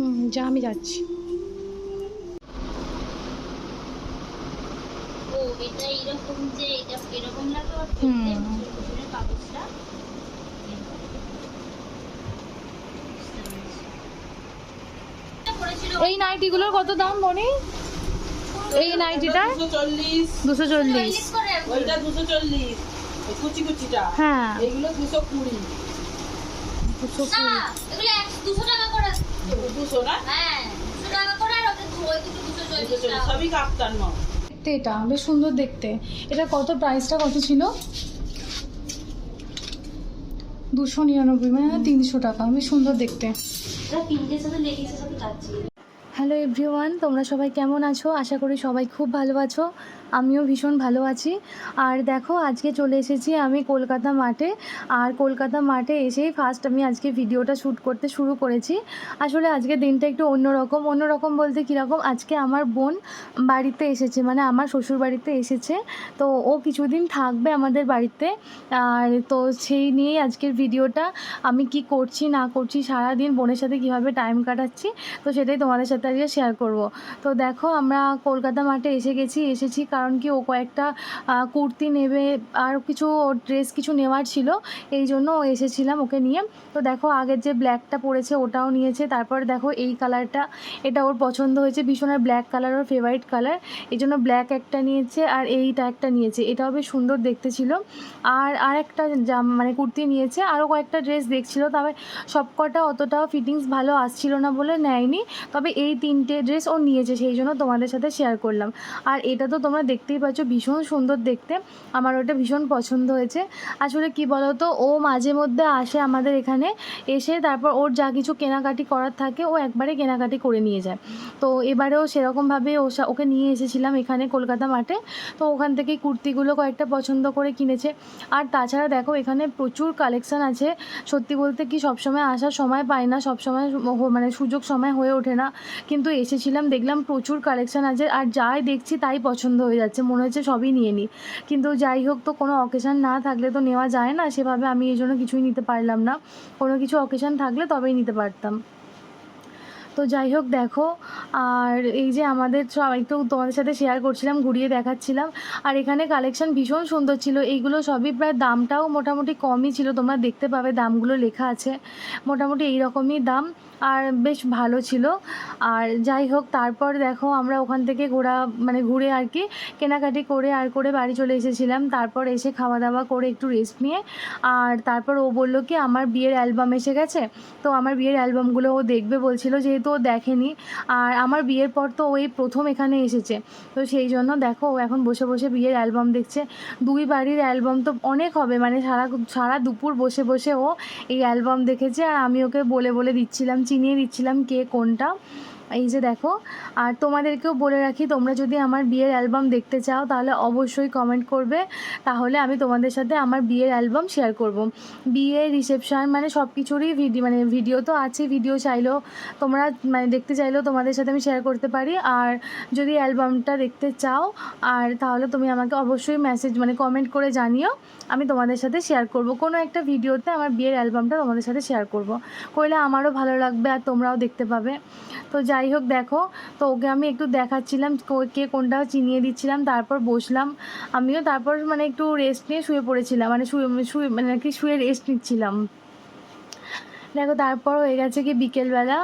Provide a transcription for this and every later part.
হুম যা আমি যাচ্ছি। ও এটা এরকম যে এটা এরকম লাগে ওর হুম। পিছনের কাগজটা? এই নাইটিগুলোর কত দাম বনি? এই নাইটিটা দুশো চল্লিশ। ওইটা দুশো চল্লিশ। কুচি কুচিটা। হ্যাঁ। দুশো কুড়ি। দুশো কুড়ি। দুশো টাকা করে। দুশো না? হ্যাঁ সবই কাপ্তান মাল দেখতে এটা বেশ সুন্দর দেখতে। এটা কত প্রাইসটা কত ছিল? দুশো নিরানব্বই মানে তিনশো টাকা বেশ সুন্দর দেখতে। হ্যালো এভরিওয়ান তোমরা সবাই কেমন আছো? আশা করি সবাই খুব ভালো আছো। আমিও ভীষণ ভালো আছি। আর দেখো, আজকে চলে এসেছি আমি কলকাতা মাঠে। আর কলকাতা মাঠে এসেই ফার্স্ট আমি আজকে ভিডিওটা শ্যুট করতে শুরু করেছি। আসলে আজকে দিনটা একটু অন্যরকম। অন্যরকম বলতে কীরকম, আজকে আমার বোন বাড়িতে এসেছে মানে আমার শ্বশুর বাড়িতে এসেছে। তো ও কিছুদিন থাকবে আমাদের বাড়িতে। আর তো সেই নিয়েই আজকের ভিডিওটা আমি কি করছি, না করছি, সারাদিন বোনের সাথে কীভাবে টাইম কাটাচ্ছি, তো সেটাই তোমাদের সাথে আজকে শেয়ার করব। তো দেখো, আমরা কলকাতা মাঠে এসে গেছি। এসেছি কারণ কি ও কয়েকটা কুর্তি নেবে আর কিছু ড্রেস কিছু নেওয়ার ছিল, এই জন্য এসেছিলাম ওকে নিয়ে। তো দেখো আগের যে ব্ল্যাকটা পরেছে ওটাও নিয়েছে, তারপর দেখো এই কালারটা, এটা ওর পছন্দ হয়েছে ভীষণ আর ব্ল্যাক কালার ওর ফেভারিট কালার, এই জন্য ব্ল্যাক একটা নিয়েছে আর এইটা একটা নিয়েছে, এটাও বেশ সুন্দর দেখতে ছিল। আর আর একটা জাম মানে কুর্তি নিয়েছে, আরও কয়েকটা ড্রেস দেখছিল, তবে সবকটা অতটাও ফিটিংস ভালো আসছিল না বলে নেয়নি, তবে এই তিনটে ড্রেস ও নিয়েছে, সেই জন্য তোমাদের সাথে শেয়ার করলাম। আর এটা তো তোমরা দেখতেই পাচ্ছ, ভীষণ সুন্দর দেখতে। আমার ওটা ভীষণ পছন্দ হয়েছে। আসলে কি বলতো, ও মাঝে মধ্যে আসে আমাদের এখানে, এসে তারপর ওর যা কিছু কেনাকাটি করার থাকে, ও একবারে কেনাকাটি করে নিয়ে যায়। তো এবারেও সেরকমভাবে ও ওকে নিয়ে এসেছিলাম এখানে কলকাতা মাঠে। তো ওখান থেকেই কুর্তিগুলো কয়েকটা পছন্দ করে কিনেছে। আর তাছাড়া দেখো, এখানে প্রচুর কালেকশান আছে। সত্যি বলতে কি সবসময় আসার সময় পাই না, সবসময় মানে সুযোগ সময় হয়ে ওঠে না। কিন্তু এসেছিলাম, দেখলাম প্রচুর কালেকশান আছে। আর যাই দেখছি তাই পছন্দ হয়ে যাচ্ছে, মনে হচ্ছে সবই নিয়ে নিই কিন্তু যাই হোক, তো কোনো অকেশান না থাকলে তো নেওয়া যায় না। সেভাবে আমি এই জন্য কিছুই নিতে পারলাম না। কোনো কিছু অকেশান থাকলে তবেই নিতে পারতাম। তো যাই হোক দেখো, আর এই যে আমাদের সব একটু তোমাদের সাথে শেয়ার করছিলাম, ঘুরিয়ে দেখাচ্ছিলাম, আর এখানে কালেকশন ভীষণ সুন্দর ছিল। এইগুলো সবই প্রায় দামটাও মোটামুটি কমই ছিল, তোমরা দেখতে পাবে দামগুলো লেখা আছে, মোটামুটি এই রকমই দাম, আর বেশ ভালো ছিল। আর যাই হোক, তারপর দেখো আমরা ওখান থেকে ঘোরা মানে ঘুরে আর কি, কেনাকাটি করে আর করে বাড়ি চলে এসেছিলাম। তারপর এসে খাওয়া দাওয়া করে একটু রেস্ট নিয়ে, আর তারপর ও বলল কি, আমার বিয়ের অ্যালবাম এসে গেছে। তো আমার বিয়ের অ্যালবামগুলো ও দেখবে বলছিল, যেহেতু ও দেখেনি। আর আমার বিয়ের পর তো ওই প্রথম এখানে এসেছে। তো সেই জন্য দেখো এখন বসে বসে বিয়ের অ্যালবাম দেখছে। দুই বাড়ির অ্যালবাম তো অনেক হবে মানে সারা সারা দুপুর বসে বসে ও এই অ্যালবাম দেখেছে। আর আমি ওকে বলে বলে দিচ্ছিলাম, চিনিয়ে দিচ্ছিলাম কে কোনটা। এই যে দেখো, আর তোমাদেরকেও বলে রাখি, তোমরা যদি আমার বিয়ের অ্যালবাম দেখতে চাও, তাহলে অবশ্যই কমেন্ট করবে। তাহলে আমি তোমাদের সাথে আমার বিয়ের অ্যালবাম শেয়ার করব। বিয়ে রিসেপশান মানে সব কিছুরই ভিডিও মানে ভিডিও তো আছে ভিডিও চাইলেও তোমরা মানে দেখতে চাইলেও তোমাদের সাথে আমি শেয়ার করতে পারি। আর যদি অ্যালবামটা দেখতে চাও, আর তাহলে তুমি আমাকে অবশ্যই মেসেজ মানে কমেন্ট করে জানিও, আমি তোমাদের সাথে শেয়ার করব। কোনো একটা ভিডিওতে আমার বিয়ের অ্যালবামটা তোমাদের সাথে শেয়ার করব। করলে আমারও ভালো লাগবে আর তোমরাও দেখতে পাবে। তো যাই হোক দেখো, তো ওকে আমি একটু দেখাচ্ছিলাম কে কোনটা চিনিয়ে দিচ্ছিলাম, তারপর বসলাম। আমিও তারপর মানে একটু রেস্ট নিয়ে শুয়ে পড়েছিলাম মানে শুয়ে শুয়ে মানে আর কি শুয়ে রেস্ট নিচ্ছিলাম। দেখো তারপর হয়ে গেছে কি বিকেলবেলা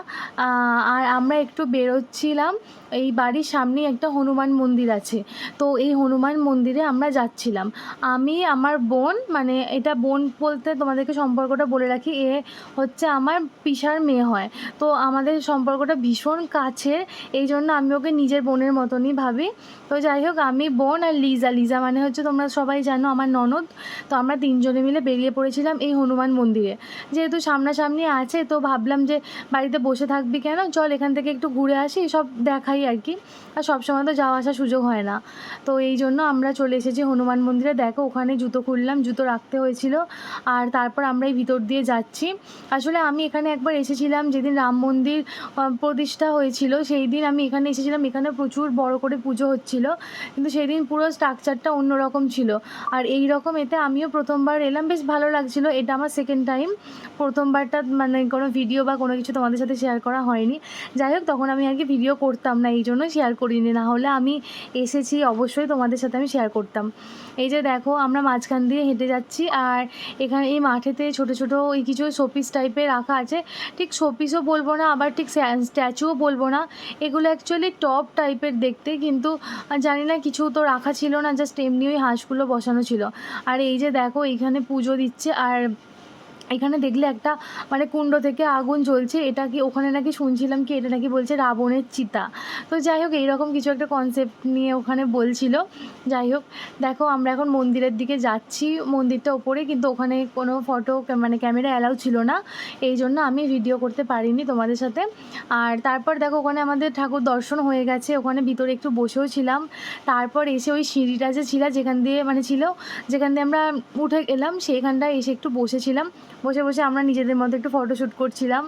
আর আমরা একটু বেরোচ্ছিলাম এই বাড়ির সামনেই একটা হনুমান মন্দির আছে। তো এই হনুমান মন্দিরে আমরা যাচ্ছিলাম। আমি, আমার বোন মানে এটা বোন বলতে তোমাদেরকে সম্পর্কটা বলে রাখি, এ হচ্ছে আমার পিসার মেয়ে হয়। তো আমাদের সম্পর্কটা ভীষণ কাছের এই জন্য আমি ওকে নিজের বোনের মতনই ভাবি। তো যাই হোক, আমি বোন আর লিজা লিজা মানে হচ্ছে তোমরা সবাই জানো আমার ননদ। তো আমরা তিনজনে মিলে বেরিয়ে পড়েছিলাম এই হনুমান মন্দিরে। যেহেতু সামনাসামনি আছে, তো ভাবলাম যে বাড়িতে বসে থাকবি কেন? চল এখান থেকে একটু ঘুরে আসি, সব দেখাই আর কি। আর সবসময় তো যাওয়া আসার সুযোগ হয় না। তো এই জন্য আমরা চলে এসেছি হনুমান মন্দিরে। দেখো, ওখানে জুতো খুললাম, জুতো রাখতে হয়েছিল। আর তারপর আমরা এই ভিতর দিয়ে যাচ্ছি। আসলে আমি এখানে একবার এসেছিলাম যেদিন রাম মন্দির প্রতিষ্ঠা হয়েছিল সেই দিন আমি এখানে এসেছিলাম। এখানে প্রচুর বড় করে পুজো হচ্ছিল, কিন্তু সেই দিন পুরো স্ট্রাকচারটা অন্যরকম ছিল। আর এই রকম এতে আমিও প্রথমবার এলাম। বেশ ভালো লাগছিল। এটা আমার সেকেন্ড টাইম প্রথমবারটা মানে কোনো ভিডিও বা কোনো কিছু তোমাদের সাথে শেয়ার করা হয়নি। যাই হোক, তখন আমি আর কি ভিডিও করতাম না। এই জন্য শেয়ার করিনি। না হলে আমি এসেছি, অবশ্যই তোমাদের সাথে আমি শেয়ার করতাম। এই যে দেখো, আমরা মাঝখান দিয়ে হেঁটে যাচ্ছি আর এখানে এই মাঠেতে ছোট ছোট ওই কিছু শোপিস টাইপের রাখা আছে। ঠিক শোপিসও বলব না, আবার ঠিক স্ট্যাচুও বলব না। এগুলো অ্যাকচুয়ালি টপ টাইপের দেখতে, কিন্তু জানি না, কিছু তো রাখা ছিল না জাস্ট এমনি ওই হাঁসগুলো বসানো ছিল। আর এই যে দেখো এইখানে পুজো দিচ্ছে আর এখানে দেখলে একটা মানে কুণ্ড থেকে আগুন জ্বলছে, এটা কি ওখানে নাকি শুনছিলাম কি, এটা নাকি বলছে রাবণের চিতা। তো যাই হোক, এইরকম কিছু একটা কনসেপ্ট নিয়ে ওখানে বলছিল। যাই হোক, দেখো আমরা এখন মন্দিরের দিকে যাচ্ছি, মন্দিরটা ওপরে, কিন্তু ওখানে কোনো ফটো মানে ক্যামেরা অ্যালাউ ছিল না। এই জন্য আমি ভিডিও করতে পারিনি তোমাদের সাথে। আর তারপর দেখো, ওখানে আমাদের ঠাকুর দর্শন হয়ে গেছে, ওখানে ভিতরে একটু বসেও ছিলাম। তারপর এসে ওই সিঁড়িটা যে ছিল, যেখান দিয়ে মানে ছিল, যেখান দিয়ে আমরা উঠে এলাম সেইখানটায় এসে একটু বসেছিলাম। বসে বসে আমরা নিজেদের মধ্যে একটু ফটোশ্যুট করছিলাম,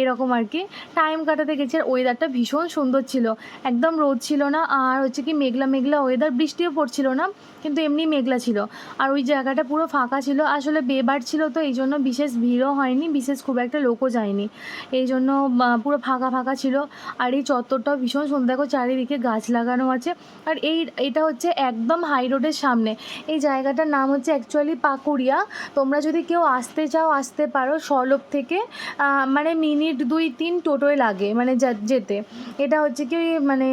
এরকম আর কি। টাইম কাটাতে গেছি আর ওয়েদারটা ভীষণ সুন্দর ছিল। একদম রোদ ছিল না, আর হচ্ছে কি মেঘলা মেঘলা ওয়েদার বৃষ্টিও পড়ছিল না, কিন্তু এমনি মেঘলা ছিল। আর ওই জায়গাটা পুরো ফাঁকা ছিল, আসলে বেবার ছিল তো, এই জন্য বিশেষ ভিড়ও হয়নি, বিশেষ খুব একটা লোকও যায়নি। এই জন্য পুরো ফাঁকা ফাঁকা ছিল। আর এই চত্বরটাও ভীষণ সুন্দর, দেখো চারিদিকে গাছ লাগানো আছে। আর এই, এটা হচ্ছে একদম হাই রোডের সামনে। এই জায়গাটার নাম হচ্ছে অ্যাকচুয়ালি পাকুড়িয়া। তোমরা যদি কেউ আসতে চাও আসতে পারো সলব থেকে মানে মিনিট দুই তিন টোটোয় লাগে মানে যেতে। এটা হচ্ছে কি মানে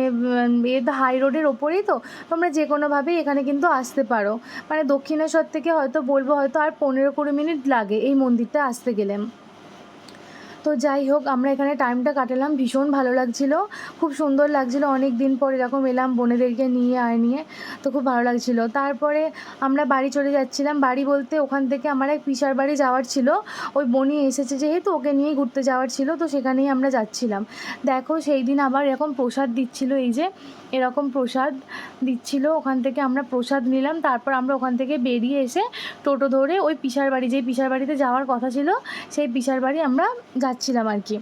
এ হাই রোডের ওপরেই তো, তোমরা যে কোনোভাবেই এখানে কিন্তু আসতে পারো। মানে দক্ষিণেশ্বর থেকে হয়তো বলব হয়তো আর পনেরো কুড়ি মিনিট লাগে এই মন্দিরটা আসতে গেলে। তো যাই হোক, আমরা এখানে টাইমটা কাটালাম। ভীষণ ভালো লাগছিল। খুব সুন্দর লাগছিল। অনেক দিন পর এরকম এলাম বোনেদেরকে নিয়ে আর নিয়ে। তো খুব ভালো লাগছিল। তারপরে আমরা বাড়ি চলে যাচ্ছিলাম। বাড়ি বলতে ওখান থেকে আমার এক পিসার বাড়ি যাওয়ার ছিল। ওই বনি এসেছে যেহেতু, ওকে নিয়ে ঘুরতে যাওয়ার ছিল। তো সেখানেই আমরা যাচ্ছিলাম। দেখো, সেই দিন আবার এরকম প্রসাদ দিচ্ছিল। এই যে এরকম প্রসাদ দিচ্ছিল। ওখান থেকে আমরা প্রসাদ নিলাম। তারপর আমরা ওখান থেকে বেরিয়ে এসে টোটো ধরে ওই পিসার বাড়ি, যেই পিসার বাড়িতে যাওয়ার কথা ছিল, সেই পিসার বাড়ি আমরা যাচ্ছিলাম আর কি।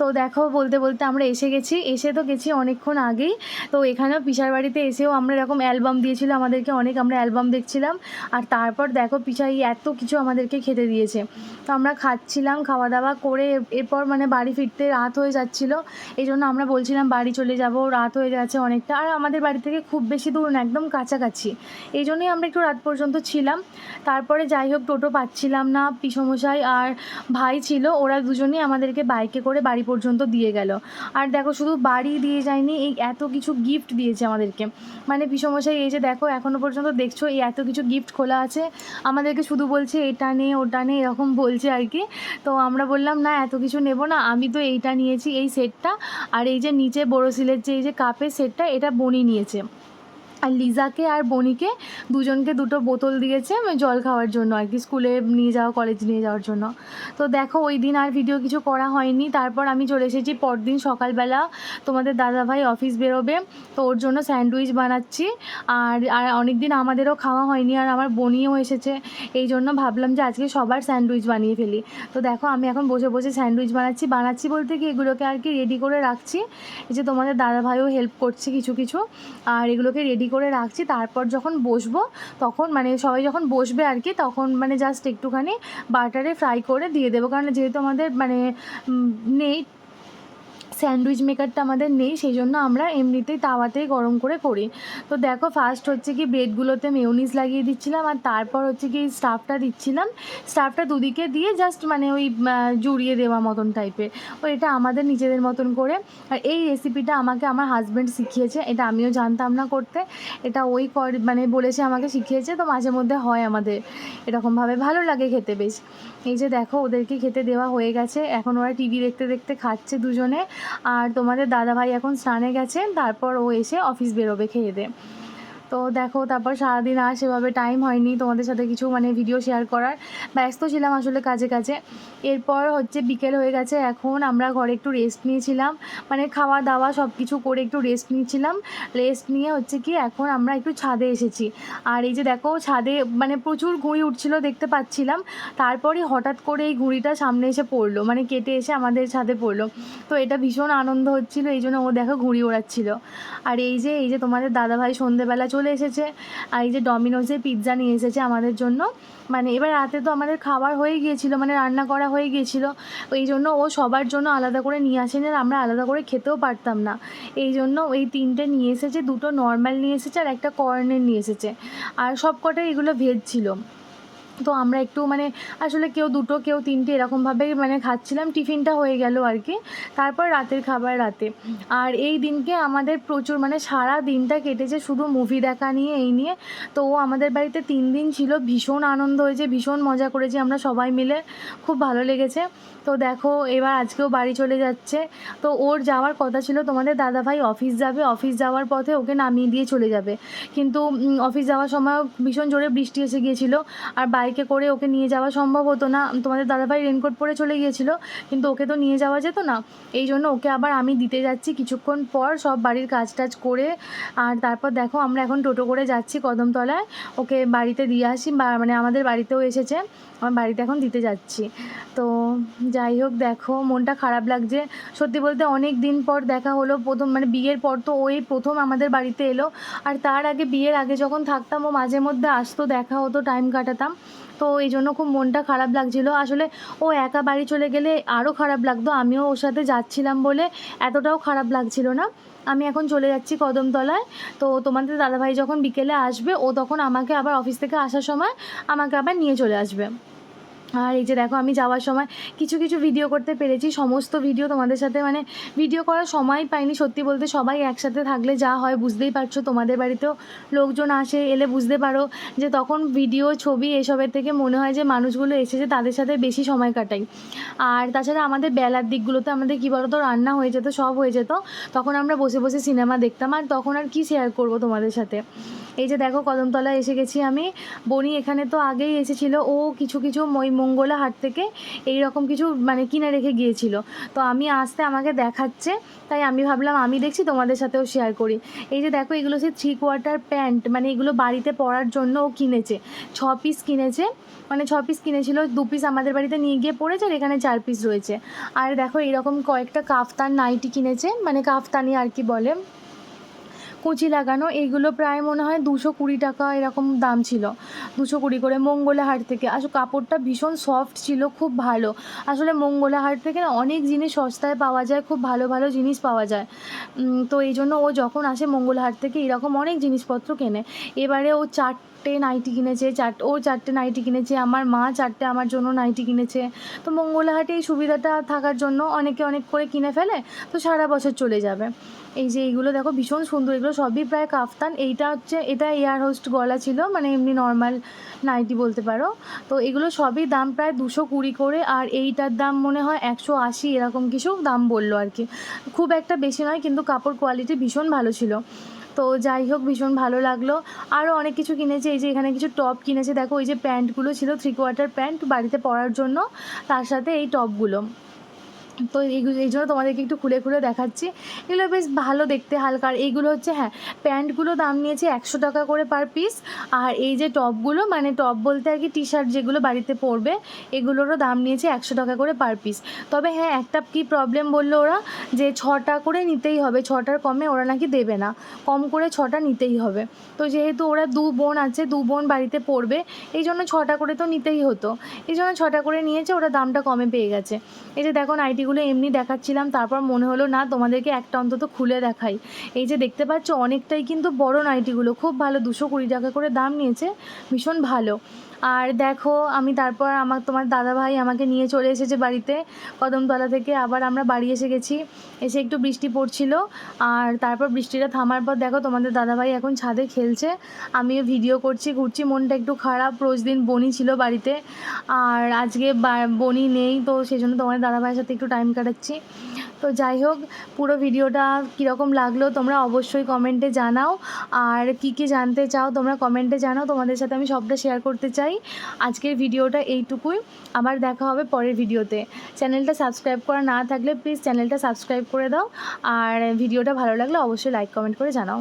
তো দেখো, বলতে বলতে আমরা এসে গেছি। এসে তো গেছি অনেকক্ষণ আগেই। তো এখানেও পিসার বাড়িতে এসেও আমরা এরকম অ্যালবাম দিয়েছিল, আমাদেরকে অনেক আমরা অ্যালবাম দেখছিলাম। আর তারপর দেখো, পিসাই এত কিছু আমাদেরকে খেতে দিয়েছে। তো আমরা খাচ্ছিলাম খাওয়া দাওয়া করে এরপর মানে বাড়ি ফিরতে রাত হয়ে যাচ্ছিল। এই জন্য আমরা বলছিলাম, বাড়ি চলে যাব, রাত হয়ে যাচ্ছে অনেকটা। আর আমাদের বাড়ি থেকে খুব বেশি দূর না, একদম কাছাকাছি। এই জন্যই আমরা একটু রাত পর্যন্ত ছিলাম। তারপরে যাই হোক, টোটো পাচ্ছিলাম না পিসমশাই আর ভাই ছিল। ওরা দুজনেই আমাদেরকে বাইকে করে বাড়ি পর্যন্ত দিয়ে গেল। আর দেখো, শুধু বাড়ি দিয়ে যায়নি, এই এত কিছু গিফট দিয়েছে আমাদেরকে। মানে পিসমশাই, এই যে দেখো এখনও পর্যন্ত দেখছ, এই এত কিছু গিফট খোলা আছে। আমাদেরকে শুধু বলছে, এটা নে, ওটা নে, এরকম বলছে আর কি। তো আমরা বললাম, না, এত কিছু নেব না, আমি তো এইটা নিয়েছি, এই সেটটা আর এই যে নিচে বড়োসিলের যে, এই যে কাপের সেটটা এটা বনি নিয়েছে। আর লিজাকে আর বনিকে দুজনকে দুটো বোতল দিয়েছে জল খাওয়ার জন্য আর কি, স্কুলে নিয়ে যাওয়া কলেজ নিয়ে যাওয়ার জন্য। তো দেখো, ওই দিন আর ভিডিও কিছু করা হয়নি। তারপর আমি চলে এসেছি, পরদিন সকালবেলা তোমাদের দাদাভাই অফিস বেরোবে, তো ওর জন্য স্যান্ডউইচ বানাচ্ছি। আর আর অনেক দিন আমাদেরও খাওয়া হয়নি, আর আমার বনিও এসেছে। এই জন্য ভাবলাম যে আজকে সবার স্যান্ডউইচ বানিয়ে ফেলি। তো দেখো, আমি এখন বসে বসে স্যান্ডউইচ বানাচ্ছি। বানাচ্ছি বলতে কি, এগুলোকে আর কি রেডি করে রাখছি। যে তোমাদের দাদাভাইও হেল্প করছে কিছু কিছু। আর এগুলোকে রেডি করে রাখছি, তারপর যখন বসবো, তখন মানে সবাই যখন বসবে আর কি, তখন মানে জাস্ট একটুখানি বাটারে ফ্রাই করে দিয়ে দেবো। কারণ যেহেতু আমাদের মানে নেই স্যান্ডউইচ মেকারটা আমাদের নেই, সেই জন্য আমরা এমনিতেই তাওয়াতেই গরম করে করি। তো দেখো ফার্স্ট হচ্ছে কি ব্রেডগুলোতে মেয়োনিজ লাগিয়ে দিচ্ছিলাম, আর তারপর হচ্ছে কি স্টাফটা দিচ্ছিলাম। স্টাফটা দুদিকে দিয়ে জাস্ট মানে ওই জুড়িয়ে দেওয়া মতন টাইপের ও এটা আমাদের নিজেদের মতন করে। আর এই রেসিপিটা আমাকে আমার হাজব্যান্ড শিখিয়েছে, এটা আমিও জানতাম না করতে। এটা ওই কর মানে বলেছে আমাকে শিখিয়েছে, তো মাঝে মধ্যে হয় আমাদের। এরকমভাবে ভালো লাগে খেতে বেশ। এই যে দেখো ওদেরকে খেতে দেওয়া হয়ে গেছে। এখন ওরা টিভি দেখতে দেখতে খাচ্ছে দুজনে। আর তোমাদের দাদাভাই এখন স্নানে গেছে তারপর ও এসে অফিস বেরোবে খেয়ে দে। তো দেখো, তারপর সারাদিন আর সেভাবে টাইম হয়নি তোমাদের সাথে কিছু মানে ভিডিও শেয়ার করার। ব্যস্ত ছিলাম আসলে কাজে কাজে। এরপর হচ্ছে বিকেল হয়ে গেছে, এখন আমরা ঘরে একটু রেস্ট নিয়েছিলাম। মানে খাওয়া দাওয়া সব কিছু করে একটু রেস্ট নিয়েছিলাম। রেস্ট নিয়ে হচ্ছে কি, এখন আমরা একটু ছাদে এসেছি। আর এই যে দেখো, ছাদে মানে প্রচুর ঘুড়ি উঠছিল দেখতে পাচ্ছিলাম। তারপরে হঠাৎ করে এই ঘুড়িটা সামনে এসে পড়ল মানে কেটে এসে আমাদের ছাদে পড়ল। তো এটা ভীষণ আনন্দ হচ্ছিল, এই জন্য ও দেখো ঘুড়ি ওড়াচ্ছিল। আর এই যে এই যে তোমাদের দাদাভাই সন্ধেবেলা চলে এসেছে। আর এই যে ডমিনোজে পিৎজা নিয়ে এসেছে আমাদের জন্য। মানে এবার রাতে তো আমাদের খাবার হয়ে গিয়েছিল মানে রান্না করা হয়ে গিয়েছিল। এই জন্য ও সবার জন্য আলাদা করে নিয়ে আসেনি আর আমরা আলাদা করে খেতেও পারতাম না। এই জন্য এই তিনটে নিয়ে এসেছে, দুটো নর্মাল নিয়ে এসেছে আর একটা কর্নের নিয়ে এসেছে। আর সব কটাই এগুলো ভেজ ছিল। তো আমরা একটু মানে আসলে কেউ দুটো, কেউ তিনটে এরকমভাবেই মানে খাচ্ছিলাম। টিফিনটা হয়ে গেল আর কি। তারপর রাতের খাবার রাতে। আর এই দিনকে আমাদের প্রচুর মানে সারা দিনটা কেটেছে শুধু মুভি দেখা নিয়ে, এই নিয়ে। তো ও আমাদের বাড়িতে তিন দিন ছিল ভীষণ আনন্দ হয়েছে, ভীষণ মজা করেছি আমরা সবাই মিলে। খুব ভালো লেগেছে। তো দেখো, এবার আজকেও বাড়ি চলে যাচ্ছে। তো ওর যাওয়ার কথা ছিল, তোমাদের দাদাভাই অফিস যাবে। অফিস যাওয়ার পথে ওকে নামিয়ে দিয়ে চলে যাবে। কিন্তু অফিস যাওয়ার সময় ভীষণ জোরে বৃষ্টি এসে গিয়েছিল। আর বাইকে করে ওকে নিয়ে যাওয়া সম্ভব হতো না। তোমাদের দাদাভাই রেনকোট পরে চলে গিয়েছিল, কিন্তু ওকে তো নিয়ে যাওয়া যেত না। এই জন্য ওকে আবার আমি দিতে যাচ্ছি কিছুক্ষণ পর সব বাড়ির কাজ টাজ করে। আর তারপর দেখো আমরা এখন টোটো করে যাচ্ছি কদমতলায়। ওকে বাড়িতে দিয়ে আসি মানে আমাদের বাড়িতেও এসেছে। আমার বাড়িতে এখন দিতে যাচ্ছি। তো যাই হোক, দেখো, মনটা খারাপ লাগছে। সত্যি বলতে অনেক দিন পর দেখা হলো। প্রথম মানে বিয়ের পর তো ওই প্রথম আমাদের বাড়িতে এলো। আর তার আগে বিয়ের আগে যখন থাকতাম, ও মাঝে মধ্যে আসতো, দেখা হতো টাইম কাটাতাম। তো এই জন্য খুব মনটা খারাপ লাগছিল। আসলে ও একা বাড়ি চলে গেলে আরও খারাপ লাগতো। আমিও ওর সাথে যাচ্ছিলাম বলে এতটাও খারাপ লাগছিল না। আমি এখন চলে যাচ্ছি কদমতলায়। তো তোমাদের দাদাভাই যখন বিকেলে আসবে, ও তখন আমাকে আবার অফিস থেকে আসার সময় আমাকে আবার নিয়ে চলে আসবে। আর এই যে দেখো, আমি যাওয়ার সময় কিছু কিছু ভিডিও করতে পেরেছি। সমস্ত ভিডিও তোমাদের সাথে মানে ভিডিও করার সময় পাইনি, সত্যি বলতে সবাই একসাথে থাকলে যা হয়, বুঝতেই পারছ। তোমাদের বাড়িতেও লোকজন আসে, এলে বুঝতে পারো যে তখন ভিডিও ছবি এসবের থেকে মনে হয় যে মানুষগুলো এসেছে, তাদের সাথে বেশি সময় কাটাই। আর তাছাড়া আমাদের বেলার দিকগুলোতে আমাদের কী বলতো, রান্না হয়ে যেত, সব হয়ে যেত। তখন আমরা বসে বসে সিনেমা দেখতাম। আর তখন আর কি শেয়ার করব তোমাদের সাথে? এই যে দেখো, কদমতলায় এসে গেছি আমি। বনি এখানে তো আগেই এসেছিল। ও কিছু কিছু মই মঙ্গলা হাট থেকে এই রকম কিছু মানে কিনে রেখে গিয়েছিল। তো আমি আসতে আমাকে দেখাচ্ছে, তাই আমি ভাবলাম আমি দেখছি, তোমাদের সাথেও শেয়ার করি। এই যে দেখো, এগুলো সে থ্রি কোয়ার্টার প্যান্ট মানে এগুলো বাড়িতে পরার জন্য ও কিনেছে। ছ পিস কিনেছে মানে ছ পিস কিনেছিল, দু পিস আমাদের বাড়িতে নিয়ে গিয়ে পড়েছে আর এখানে চার পিস রয়েছে। আর দেখো এরকম কয়েকটা কাফতান নাইটি কিনেছে মানে কাফতানি আর কি বলে। কুচি লাগানো, এইগুলো প্রায় মনে হয় দুশো কুড়ি টাকা এরকম দাম ছিল। দুশো কুড়ি করে মঙ্গলাহাট থেকে। আসলে কাপড়টা ভীষণ সফট ছিল, খুব ভালো। আসলে মঙ্গলাহাট থেকে না অনেক জিনিস সস্তায় পাওয়া যায়, খুব ভালো ভালো জিনিস পাওয়া যায়। তো এই জন্য ও যখন আসে মঙ্গলা হাট থেকে, এরকম অনেক জিনিসপত্র কেনে। এবারে ও চারটে নাইটি কিনেছে, চার, ও চারটে নাইটি কিনেছে, আমার মা চারটে আমার জন্য নাইটি কিনেছে। তো মঙ্গলা হাটে এই সুবিধাটা থাকার জন্য অনেকে অনেক করে কিনে ফেলে, তো সারা বছর চলে যাবে। এই যে এইগুলো দেখো, ভীষণ সুন্দর, এগুলো সবই প্রায় কাফতান। এইটা হচ্ছে, এটা এয়ার হোস্ট গলা ছিল মানে এমনি নর্মাল নাইটি বলতে পারো। তো এগুলো সবই দাম প্রায় দুশো কুড়ি করে, আর এইটার দাম মনে হয় একশো আশি, এরকম কিছু দাম বলল আর কি। খুব একটা বেশি নয়, কিন্তু কাপড় কোয়ালিটি ভীষণ ভালো ছিল। তো যাই হোক, ভীষণ ভালো লাগল। আরও অনেক কিছু কিনেছে, এই যে এখানে কিছু টপ কিনেছে। দেখো ওই যে প্যান্টগুলো ছিল থ্রি কোয়ার্টার প্যান্ট বাড়িতে পরার জন্য, তার সাথে এই টপগুলো তো এইগুলো এই জন্য তোমাদেরকে একটু খুলে খুলে দেখাচ্ছি। এগুলো বেশ ভালো দেখতে, হালকা। আর এইগুলো হচ্ছে হ্যাঁ প্যান্টগুলো দাম নিয়েছে একশো টাকা করে পার পিস। আর এই যে টপগুলো মানে টপ বলতে আর কি টি শার্ট যেগুলো বাড়িতে পরবে, এগুলোরও দাম নিয়েছে একশো টাকা করে পার পিস। তবে হ্যাঁ একটা কি প্রবলেম বলল ওরা? যে ছটা করে নিতেই হবে, ছটার কমে ওরা নাকি দেবে না। কম করে ছটা নিতেই হবে। তো যেহেতু ওরা দু বোন আছে, দু বোন বাড়িতে পড়বে এই জন্য ছটা করে তো নিতেই হতো। এই জন্য ছটা করে নিয়েছে, ওরা দামটা কমে পেয়ে গেছে। এই যে দেখো নাইটিগুলো এমনি দেখাচ্ছিলাম, তারপর মনে হলো, না, তোমাদেরকে একটা অন্তত খুলে দেখাই। এই যে দেখতে পাচ্ছ, অনেকটাই কিন্তু বড় নাইটিগুলো, খুব ভালো, দুশো কুড়ি টাকা করে দাম নিয়েছে, ভীষণ ভালো। আর দেখো, আমি তারপর আমার, তোমার দাদা ভাই আমাকে নিয়ে চলে এসেছে বাড়িতে, কদমতলা থেকে। আবার আমরা বাড়ি এসে গেছি। এসে একটু বৃষ্টি পড়ছিল। আর তারপর বৃষ্টিটা থামার পর দেখো, তোমাদের দাদাভাই এখন ছাদে খেলছে। আমিও ভিডিও করছি, ঘুরছি, মনটা একটু খারাপ। রোজ দিন বনি ছিল বাড়িতে। আর আজকে বনি নেই, তো সেই জন্য তোমাদের দাদাভাইয়ের সাথে একটু টাইম কাটাচ্ছি। তো যাই হোক, পুরো ভিডিওটা কীরকম লাগল তোমরা অবশ্যই কমেন্টে জানাও। আর কি কি জানতে চাও তোমরা কমেন্টে জানাও, তোমাদের সাথে আমি সবটা শেয়ার করতে চাই। আজকের ভিডিওটা এইটুকুই। আবার দেখা হবে পরের ভিডিওতে। চ্যানেলটা সাবস্ক্রাইব করা না থাকলে প্লিজ চ্যানেলটা সাবস্ক্রাইব করে দাও। আর ভিডিওটা ভালো লাগলে অবশ্যই লাইক কমেন্ট করে জানাও।